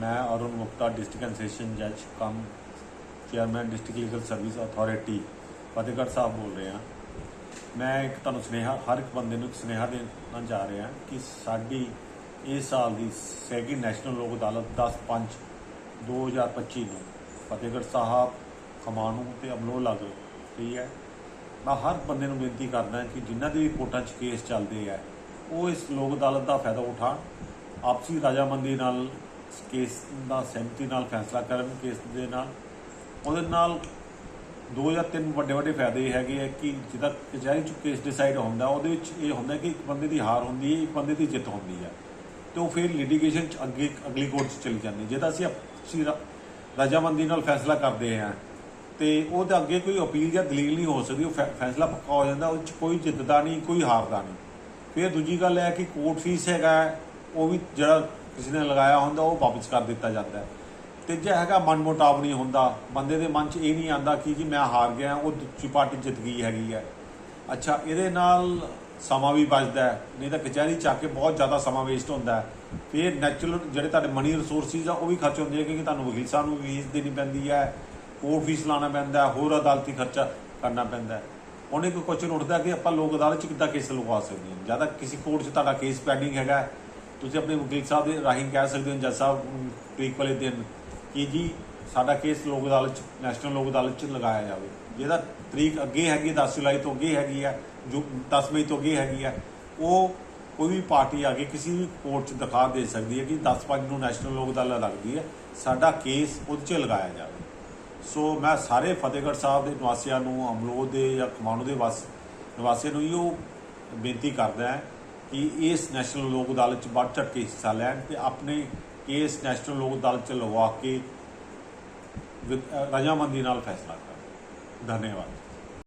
ਮੈਂ ਅਰੁਣ ਮੁਕਤਾ district and ਜੱਜ cum chairman district legal service authority Fatehgarh Sahib ਬੋਲ ਰਿਹਾ ਮੈਂ ਇੱਕ ਤੁਹਾਨੂੰ ਸੁਨੇਹਾ, ਹਰ ਇੱਕ ਬੰਦੇ ਨੂੰ ਇੱਕ ਸੁਨੇਹਾ ਦੇਣਾ ਜਾ ਰਿਹਾ ਕਿ ਸਾਡੀ ਇਸ ਸਾਲ ਦੀ ਸੈਕਿੰਡ ਨੈਸ਼ਨਲ ਲੋਕ ਅਦਾਲਤ 10 5 2025 ਨੂੰ ਫਤਿਹਗੜ੍ਹ ਸਾਹਿਬ, ਖਮਾਣੂ ਤੇ ਅਮਲੋਹ ਲੱਗ ਰਹੀ ਹੈ। ਮੈਂ ਹਰ ਬੰਦੇ ਨੂੰ ਬੇਨਤੀ ਕਰਦਾ ਕਿ ਜਿਨ੍ਹਾਂ ਦੇ ਵੀ ਕੋਰਟਾਂ 'ਚ ਕੇਸ ਚੱਲਦੇ ਆ, ਉਹ ਇਸ ਲੋਕ ਅਦਾਲਤ ਦਾ ਫਾਇਦਾ ਉਠਾਉਣ। ਆਪਸੀ ਰਾਜਾਮੰਦੀ ਨਾਲ ਕੇਸ ਦਾ ਸਹਿਮਤੀ ਨਾਲ ਫੈਸਲਾ ਕਰਨ ਕੇਸ ਦੇ ਨਾਲ। ਉਹਦੇ ਨਾਲ ਦੋ ਜਾਂ ਤਿੰਨ ਵੱਡੇ ਵੱਡੇ ਫਾਇਦੇ ਇਹ ਹੈਗੇ ਆ ਕਿ ਜਿਹਦਾ ਕਚਹਿਰੀ 'ਚ ਕੇਸ ਡਿਸਾਈਡ ਹੁੰਦਾ, ਉਹਦੇ ਵਿੱਚ ਇਹ ਹੁੰਦਾ ਕਿ ਇੱਕ ਬੰਦੇ ਦੀ ਹਾਰ ਹੁੰਦੀ ਹੈ, ਇੱਕ ਬੰਦੇ ਦੀ ਜਿੱਤ ਹੁੰਦੀ ਹੈ। ਤੇ ਉਹ ਫਿਰ ਲਿਟੀਗੇਸ਼ਨ 'ਚ ਅੱਗੇ ਅਗਲੀ ਕੋਰਟ 'ਚ ਚਲੀ ਜਾਂਦੀ ਹੈ। ਜਿਹਦਾ ਅਸੀਂ ਆਪਸੀ ਰਜਾਮੰਦੀ ਨਾਲ ਫੈਸਲਾ ਕਰਦੇ ਹਾਂ ਤੇ ਤਾਂ ਅੱਗੇ ਕੋਈ ਅਪੀਲ ਜਾਂ ਦਲੀਲ ਨਹੀਂ ਹੋ ਸਕਦੀ, ਉਹ ਫੈ- ਫੈਸਲਾ ਪੱਕਾ ਹੋ ਜਾਂਦਾ ਉਹਦੇ 'ਚ ਕੋਈ ਜਿੱਤਦਾ ਨਹੀਂ, ਕੋਈ ਹਾਰਦਾ ਨਹੀਂ। ਫਿਰ ਦੂਜੀ ਗੱਲ ਹੈ ਕਿ ਕੋਰਟ ਫੀਸ ਹੈਗਾ, ਉਹ ਵੀ ਜਿਹੜਾ ਕਿਸੇ ਨੇ ਲਗਾਇਆ ਹੁੰਦਾ, ਉਹ ਵਾਪਸ ਕਰ ਦਿੱਤਾ ਜਾਂਦਾ ਹੈ। ਤੀਜਾ ਹੈਗਾ, ਮਨ ਮੁਟਾਵ ਨਹੀਂ ਹੁੰਦਾ। ਬੰਦੇ ਦੇ ਮਨ 'ਚ ਇਹ ਨਹੀਂ ਆਂਦਾ ਕਿ ਜੀ ਮੈਂ ਹਾਰ ਗਿਆ, ਉਹ ਦੂਜੀ ਪਾਰਟੀ ਜਿੱਤ ਗਈ ਹੈਗੀ ਹੈ। ਅੱਛਾ, ਇਹਦੇ ਨਾਲ ਸਮਾਂ ਵੀ ਬਚਦਾ ਹੈ। ਨਹੀਂ ਤਾਂ ਕਚਹਿਰੀ ਚ ਆ ਕੇ ਬਹੁਤ ਜ਼ਿਆਦਾ ਸਮਾਂ ਵੇਸਟ ਹੁੰਦਾ ਹੈ। ਫਿਰ ਨੈਚੁਰਲ ਜਿਹੜੇ ਤੁਹਾਡੇ ਮਨੀ ਰਿਸੋਰਸਿਸ ਆ, ਉਹ ਵੀ ਖਰਚ ਹੁੰਦੇ ਆ, ਕਿਉਂਕਿ ਤੁਹਾਨੂੰ ਵਕੀਲ ਸਾਹਿਬ ਨੂੰ ਫੀਸ ਦੇਣੀ ਪੈਂਦੀ ਹੈ। ਕੋਰਟ ਫੀਸ ਲਾਉਣਾ ਪੈਂਦਾ ਹੈ, ਹੋਰ ਅਦਾਲਤੀ ਖਰਚਾ ਕਰਨਾ ਪੈਂਦਾ ਹੈ। ਹੁਣ ਇੱਕ ਕੁਐਸਚਨ ਉੱਠਦਾ ਕਿ ਆਪਾਂ ਲੋਕ ਅਦਾਲਤ ਚ ਕਿੱਦਾਂ ਕੇਸ ਲਗਵਾ ਸਕਦੇ ਹਾਂ? ਜ਼ਿਆਦਾ ਕਿਸੇ ਕੋਰਟ 'ਚ ਤੁਹਾਡਾ ਕੇਸ ਪੈਂਡਿੰਗ ਹੈਗਾ ਤੁਸੀਂ ਆਪਣੇ ਵਕੀਲ ਸਾਹਿਬ ਦੇ ਰਾਹੀਂ ਕਹਿ ਸਕਦੇ ਹੋ, ਜੱਜ ਸਾਹਿਬ ਤਰੀਕ ਵਾਲੇ ਦਿਨ ਕਿ ਜੀ, ਸਾਡਾ ਕੇਸ ਲੋਕ ਅਦਾਲਤ ਚ ਨੈਸ਼ਨਲ ਲੋਕ ਅਦਾਲਤ ਚ ਲਗਾਇਆ ਜਾਵੇ। ਜਿਹਦਾ ਤਰੀਕ ਅੱਗੇ ਹੈਗੀ 10 ਜੁਲਾਈ ਤੋਂ ਅੱਗੇ ਹੈਗੀ ਆ, ਜੋ 10 ਮਈ ਤੋਂ ਅੱਗੇ ਹੈਗੀ ਆ, ਉਹ ਕੋਈ ਵੀ ਪਾਰਟੀ ਆ ਕੇ ਕਿਸੇ ਵੀ ਕੋਰਟ ਚ ਦਿਖਾ ਦੇ ਸਕਦੀ ਹੈ ਕਿ 10 ਪੰਜ ਨੂੰ ਨੈਸ਼ਨਲ ਲੋਕ ਅਦਾਲਤ ਲੱਗਦੀ ਹੈ, ਸਾਡਾ ਕੇਸ ਉਹਦੇ ਚ ਲਗਾਇਆ ਜਾਵੇ। ਸੋ ਮੈਂ ਸਾਰੇ ਫਤਿਹਗੜ੍ਹ ਸਾਹਿਬ ਦੇ ਨਿਵਾਸੀਆਂ ਨੂੰ ਅਮਲੋਹ ਦੇ ਜਾਂ ਖਮਾਣੂ ਦੇ ਵਾਸ, ਨਿਵਾਸੀਆਂ ਨੂੰ ਇਹੋ ਬੇਨਤੀ ਕਰਦਾ ਹੈ ਕਿ ਇਸ ਨੈਸ਼ਨਲ ਲੋਕ ਅਦਾਲਤ ਚ ਵੱਧ ਚੜ੍ਹ ਕੇ ਹਿੱਸਾ ਲੈਣ ਤੇ ਆਪਣੇ ਕੇਸ ਨੈਸ਼ਨਲ ਲੋਕ ਅਦਾਲਤ ਚ ਲਗਵਾ ਕੇ ਰਜ਼ਾਮੰਦੀ ਨਾਲ ਫੈਸਲਾ ਕਰਨ। ਧੰਨਵਾਦ।